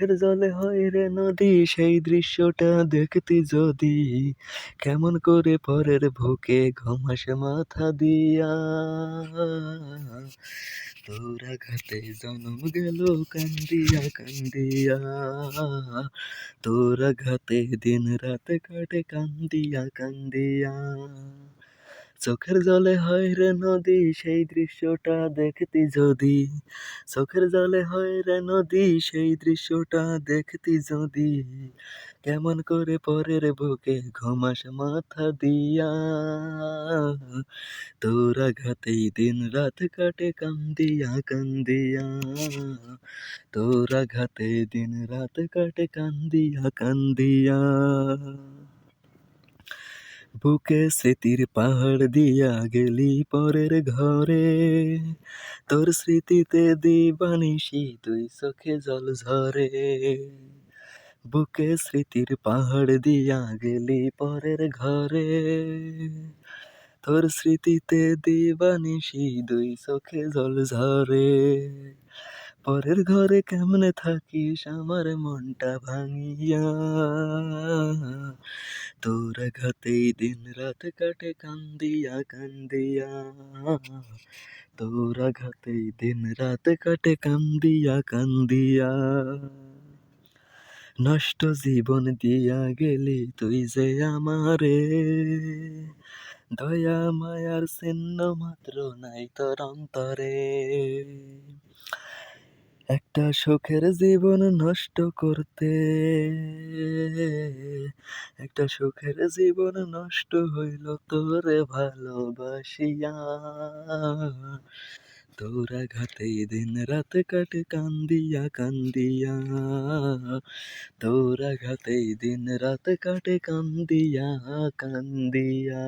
চোখের জলে হয় রে নদী, সেই দৃশ্যটা দেখতে যদি। কেমন করে পরের বুকে ঘমাসে মাথা দিয়া। তোর আঘাতে জনম গেল কান্দিয়া কান্দিয়া। তোর আঘাতে দিন রাত কাটে কান্দিয়া কান্দিয়া। চোখের জলে হয় রে নদী, সেই দৃশ্যটা দেখতি যদি। চোখের জলে হয় রে নদী, সেই দৃশ্যটা দেখতি যদি। কেমন করে পরের বুকে ঘমাস মাথা দিয়া। তোর আঘাতেই দিন রাত কাটে কান্দিয়া কান্দিয়া। তোর আঘাতে দিন রাত কাটে কান্দিয়া কান্দিয়া। বুকে স্মৃতির পাহাড় দিয়া গেলি পরের ঘরে। তোর স্মৃতিতে দিবানিসি তুই চোখে জল ঝরে। বুকে স্মৃতির পাহাড় দিয়া গেলি পরের ঘরে। তোর স্মৃতিতে দিবানিসি দুই চোখে জল ঝরে। পরের ঘরে কেমনে থাকিস আমার মনটা ভাঙিয়া? তোর আঘাতেই দিন রাত কাটে কান্দিয়া কান্দিয়া। তোর আঘাতেই দিন রাত কাটে কান্দিয়া কান্দিয়া। নষ্ট জীবন দিয়া গেলি তুই যে আমারে। দয়া, মায়ার চিহ্ন মাত্র নাই তোর অন্তরে। একটা সুখের জীবন নষ্ট করতে, একটা সুখের জীবন নষ্ট হইল তোরে ভালোবাসিয়া। তোর আঘাতে দিন রাত কাটে কান্দিয়া কান্দিয়া, তোর আঘাতে দিন রাত কাটে কান্দিয়া কান্দিয়া।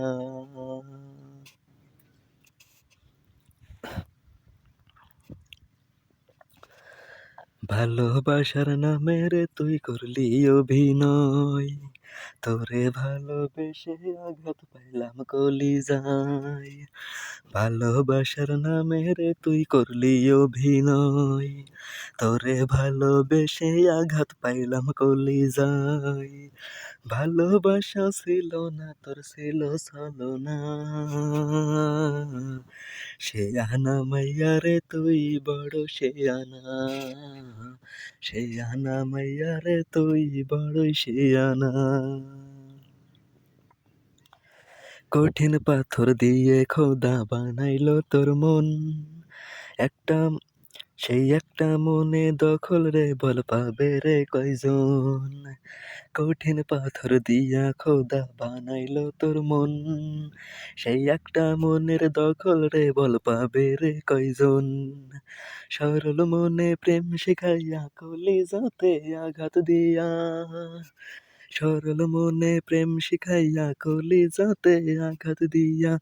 ভালোবাসার নামে রে তুই করলি অভিনয়। তোরে ভালোবেসে আঘাত পাইলাম কলি যায় ভালোবাসার নামে রে তুই করলি অভিনয়। তোরে ভালোবেসে আঘাত পাইলাম কলি যায় ভালোবাসা ছিল না, তোর ছিল চলো না সে আনা মাইয়া রে তুই বড় সে আনা। সে আনা মাইয়া রে তুই বড়ই সে আনা। কঠিন পাথর দিয়ে খোদা বানাইল তোর মন। একটা, সেই একটা মনে দখল রে, বল পাবে রে কয়জন? কঠিন পাথর দিয়া খোদা বানাইল তোর মন। সেই একটা মনের দখল রে, বল পাবে রে কয়জন? সরল মনে প্রেম শিখাইয়া কলি যাতে আঘাত দিয়া সরল মনে প্রেম শিখাইয়া কলি যাতে আঘাত দিয়া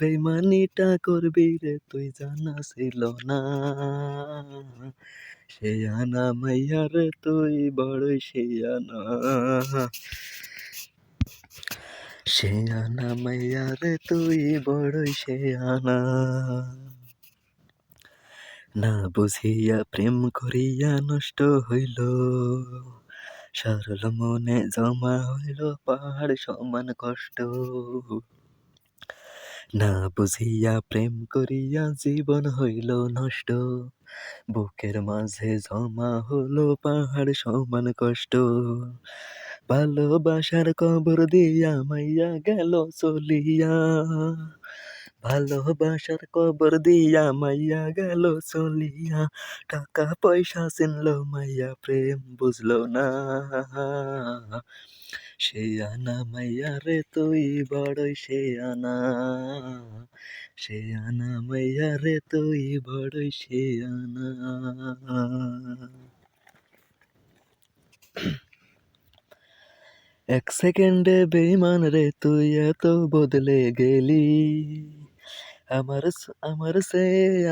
বেমানিটা করবি রে তুই জানা ছিল না। সে আনা মাইয়া রে তুই বড়ই সে আনা সে আনা মাইয়া রে তুই বড়ই সে আনা না বুঝিয়া প্রেম করিয়া নষ্ট হইল। সরল মনে জমা হইল পাহাড় সমান কষ্ট। না বুঝিয়া প্রেম করিয়া জীবন হইল নষ্ট। বুকের মাঝে জমা হলো পাহাড় সমান কষ্ট। ভালোবাসার কবর দিয়া মাইয়া গেল চলিয়া। ভালোবাসার কবর দিয়া মাইয়া গেল চলিয়া। টাকা পয়সা চিনলো মাইয়া, প্রেম বুঝলো না। সে আনা মাইয়া রে, তুই বড়ই সে আনা। সে আনা মাইয়া রে, তুই বড়ই সে আনা। এক সেকেন্ডে বেইমান রে, তুই এত বদলে গেলি। আমার আমার সে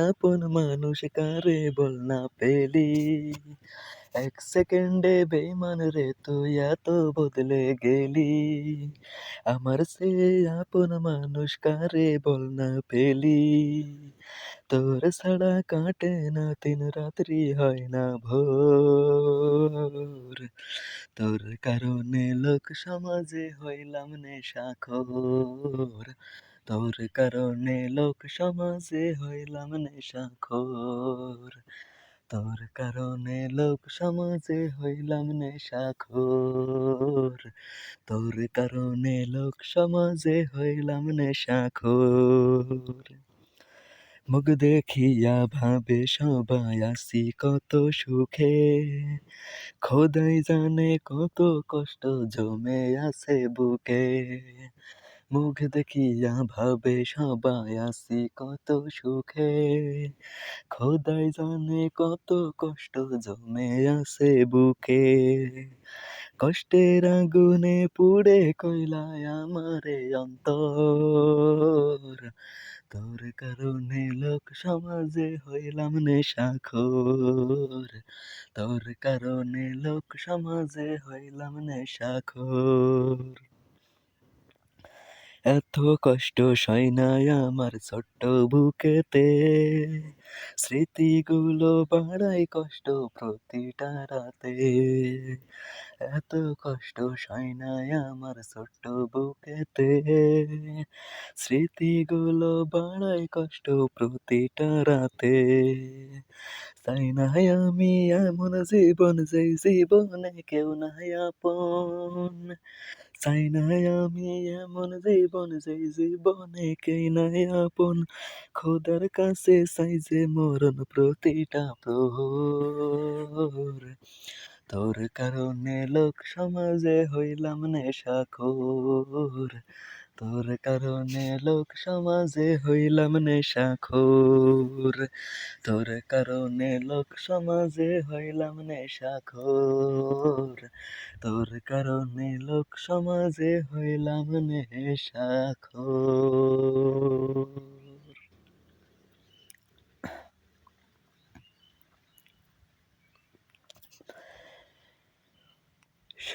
আপন মানুষ কারে বল না পেলি এক সেকেন্ডে বেইমান রে তুই এত বদলে গেলি আমার সে আপন মানুষ কারে বল না পেলি তোর ছাড়া কাটে না তিন রাত্রি হয় না ভোর তোর কারণে লোক সমাজে হইলাম নেশাখোর তোর কারণে লোক সমাজে হইলাম নেশাখোর। তোর কারণে লোক সমাজে হইলাম নেশাখোর। তোর কারণে লোক সমাজে হইলাম নেশাখোর। মুখ দেখিয়া ভাবে সবাই আসি কত সুখে। খোদাই জানে কত কষ্ট জমে আছে বুকে। মুখ দেখিয়া ভাবে সবাই আসি কত সুখে। খোদাই জানে কত কষ্ট জমে আছে বুকে। কষ্টের আগুনে পুড়ে কইলায় আমারে অন্তর। তোর কারণে লোক সমাজে হইলাম নেশাখোর। তোর কারণে লোক সমাজে হইলাম নেশাখোর। এত কষ্ট সয়নায় আমার ছোট্ট বুকেতে। স্মৃতিগুলো বাড়াই কষ্ট প্রতিটা রাতে। এত কষ্ট সয়নায় আমার ছোট্ট বুকেতে। স্মৃতিগুলো বাড়াই কষ্ট প্রতিটা রাতে। তাই নাই আমি এমন জীবন যেই জীবনে কেউ নাই আপন। চাই নাই আমি এমন জীবন যেই জীবনে কে নাই আপন। খোদার কাছে চাই যে মরণ প্রতিটা প্রহর। তোর কারণে লোক সমাজে হইলাম নেশাখোর। তোর কারণে লোক সমাজে হইলাম নেশাখোর। তোর কারণে লোক সমাজে হইলাম নেশাখোর। তোর কারণে লোক সমাজে হইলাম নেশাখোর।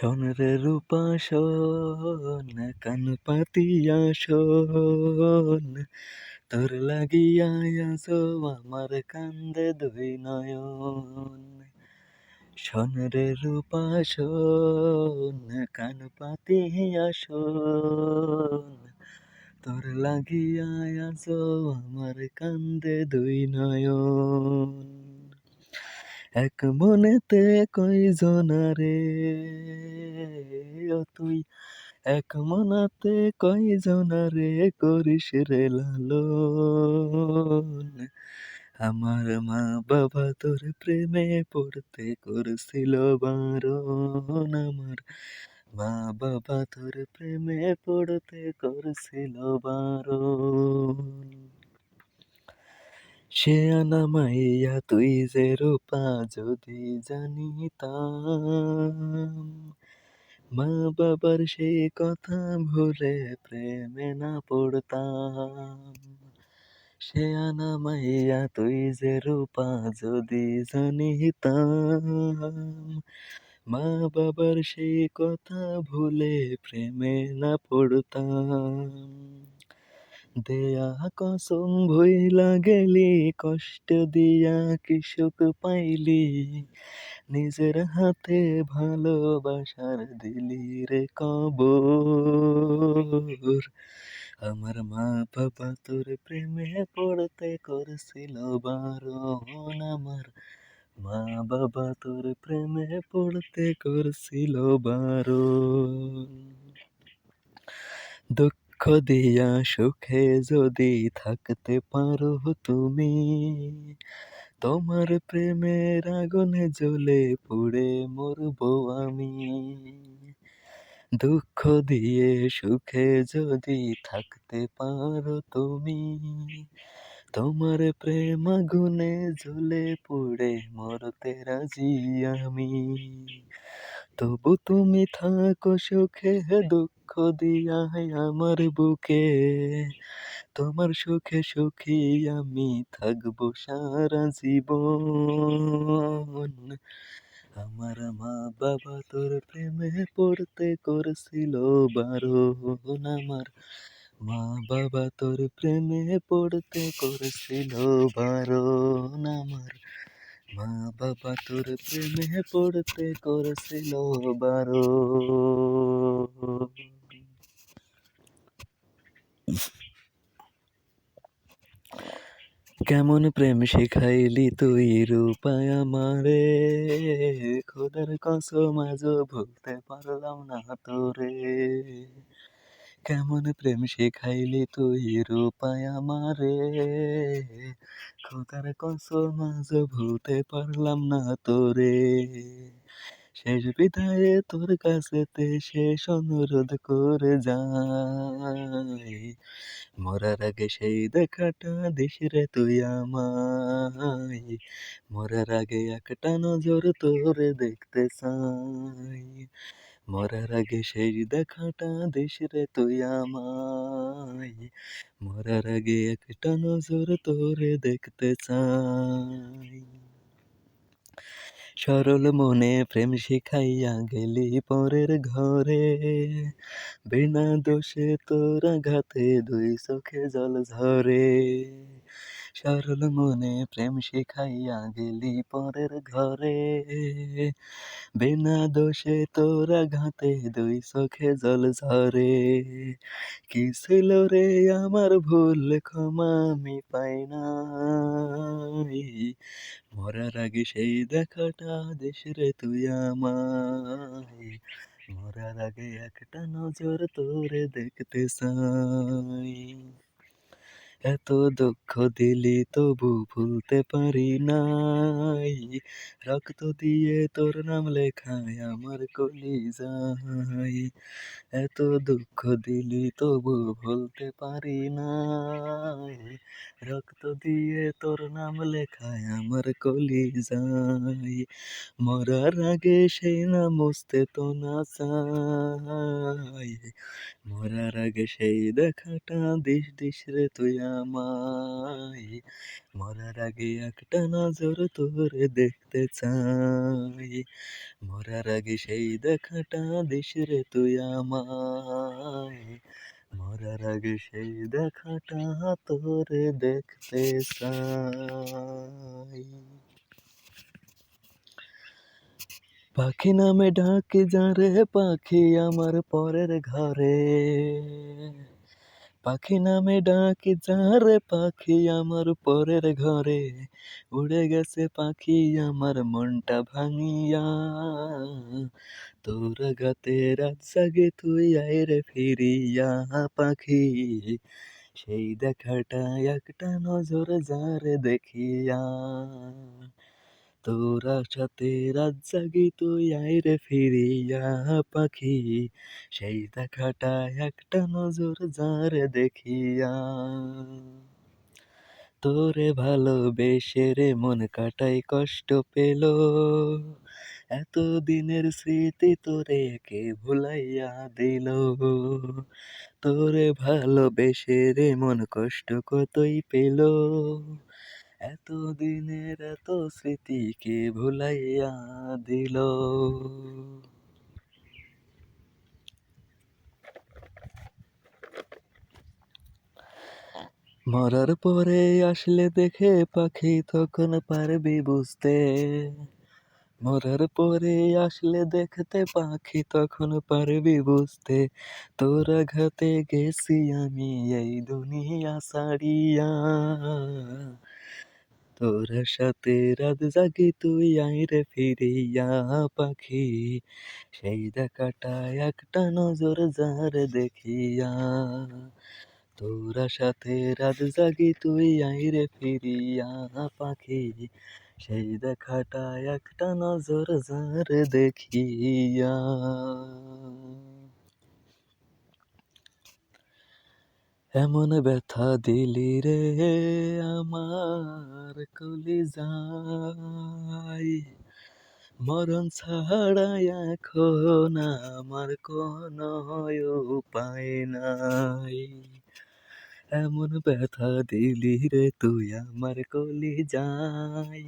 শোনরে রূপা শোন কান পাতিয়া শোন তোর লাগিয়া আছো আমার কান্দে দুই নয়ন শোনরে রূপা শোন কান পাতিয়া শোন তোর লাগিয়া আছো আমার কান্দে দুই নয়ন এক মনেতে কয়জনারে ও তুই এক মনাতে কয়জনারে করিস রে লালন। আমার মা বাবা তোর প্রেমে পড়তে করছিল বারণ। আমার মা বাবা তোর প্রেমে পড়তে করছিল বারণ। সে আনা মাইয়া তুই যে রূপা যদি জানিতাম, মা বাবার সেই কথা ভুলে প্রেমে না পড়তাম। সে আনা মাইয়া তুই যে রূপা যদি জানিতাম, মা বাবার সেই কথা ভুলে প্রেমে না পড়তাম। দেয়া কসম ভইলা গেলি কষ্ট দিয়া কি পাইলি। নিজের হাতে ভালোবাসার দিলি রে কবর। আমার মা বাবা তোর প্রেমে পড়তে করছিল, বারণ আমার। মা বাবা তোর প্রেমে পড়তে করছিল, বারণ। দুঃখ দিয়া সুখে যদি থাকতে পারো তুমি তোমার প্রেমের আগুনে জ্বলে পুড়ে মরবো আমি দুঃখ দিয়ে সুখে যদি থাকতে পারো তুমি তোমার প্রেম আগুনে জ্বলে পুড়ে মরতে রাজি আমি তবু তুমি থাকো সুখে দুঃখ দিয়া আমার বুকে। তোমার সুখে সুখী আমি থাকব সারা জীবন। আমার মা বাবা তোর প্রেমে পড়তে করছিল বারণ আমার। মা বাবা তোর প্রেমে পড়তে করছিল বারণ বাবা তোর প্রেমে পড়তে করেছিল বারো। কেমন প্রেম শেখাইলি তুই রূপায় আমারে? খোদার কসম আজও ভুলতে পারলাম না তোরে। কেমন প্রেম শেখাইলি তুই রূপায় আমারে? খোদার কসম আজও ভুলতে পারলাম না তোরে। শেষ বিদায়ে তোর কাছেতে শেষ অনুরোধ করে যাই। মরার আগে সেই দেখাটা দিস রে তুই আমায়। মরার আগে একটা নজর তোরে দেখতে চাই। মরার আগে সেই দেখাটা দিস রে তুই আমায়। মরার আগে একটা নজর তোরে দেখতে চাই। সরল মনে প্রেম শিখাইয়া গেলি পরের ঘরে। বিনা দোষে তোরা ঘাতে দুই চোখে জল ঝরে। সরল মনে প্রেম শিখাইয়া গেলি পরের ঘরে। বিনা দোষে তোরা ঘাতে দুই চোখে জল ঝরে। কি ছিল রে আমার ভুল ক্ষমা আমি পাই না মরার আগে সেই দেখাটা দেশ রে তুই আমায়। মরার আগে একটা নজর তোরে দেখতে চাই। এত দুঃখ দিলি তবু ভুলতে পারি নাই। রক্ত দিয়ে তোর নাম লেখায় আমার কলি যাই এত দুঃখ দিলি তবু ভুলতে পারি নাই। রক্ত দিয়ে তোর নাম লেখায় আমার কলি যাই মরার আগে সেই না মুছতে তো না চাই মরার আগে সেই দেখাটা দিস দিস রে তুই আমায় মরার আগে একটা নজর তোরে দেখতে চাই। মরার আগে সেই দেখাটা দিস রে তুই আমায়। মরার আগে সেই দেখাটা তোরে দেখতে চাই। পাখি নামে ডাকে যারে পাখি আমার পরের ঘরে। পাখি নামে ডাকে, যারে পাখি আমার পরের ঘরে? উড়ে গেছে পাখি আমার মনটা ভাঙিয়া। তোর গাতে রাত জাগে, তুই আইরে ফিরিয়া পাখি। সেই দেখাটা একটা নজর যারে দেখিয়া। তোরা সাথে রাত জাগি তুই আইরে ফিরিয়া পাখি। সেই দেখাটা একটা নজর যারে দেখিয়া। তোরে ভালোবেসে রে মন কাটাই কষ্ট পেল। এত দিনের স্মৃতি তোরে কে ভুলাইয়া দিল। তোরে ভালোবেসে রে মন কষ্ট কতই পেল। এত দিনের এত স্মৃতি কে ভুলাইয়া দিল। মরার পরে আসলে দেখে পাখি তখন পারবি বুঝতে। মরার পরে আসলে দেখতে পাখি তখন পারবি বুঝতে। তোর ঘাতে গেছি আমি এই দুনিয়া ছাড়িয়া। তোর সাথে রাত জাগি তুই আইরে ফিরিয়া পাখি। সেই দেখাটা একটা নজর যার দেখিয়া। তোরা সাথে রাত জাগি তুই আইরে ফিরিয়া পাখি। সেই দেখাটা একটা নজর যার দেখিয়া। এমন ব্যথা দিলি রে আমার। কলি যাই মরণ ছাড়া এখন আমার কোনো উপায় নাই। এমন ব্যথা দিলি রে তুই আমার কলি যাই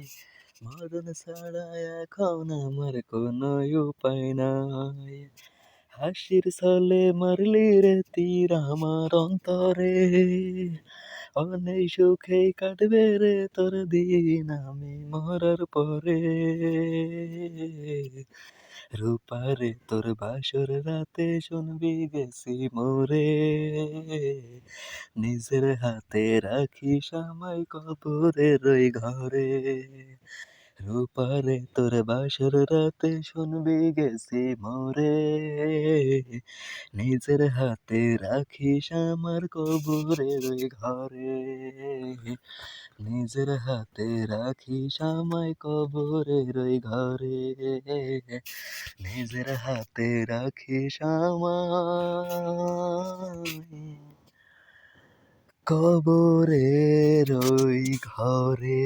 মরণ ছাড়া এখন আমার কোনো উপায় নাই। হাসির ছলে মারলি রে তীর আমার অন্তরে। অনেক সুখে কাটবে রে তোর দিন আমি মরার পরে। রূপারে তোর বাসর রাতে শুনবি গেছি মোরে। নিজের হাতে রাখি আমায় কবরে রই ঘরে। রূপারে তোর বাসর রাতে শুনবি গেছি মোরে। নিজের হাতে রাখিস আমার কবরের ঘরে। নিজের হাতে রাখিস আমায় কবরের ঘরে। নিজের হাতে রাখিস আমায় কবরের ওই ঘরে।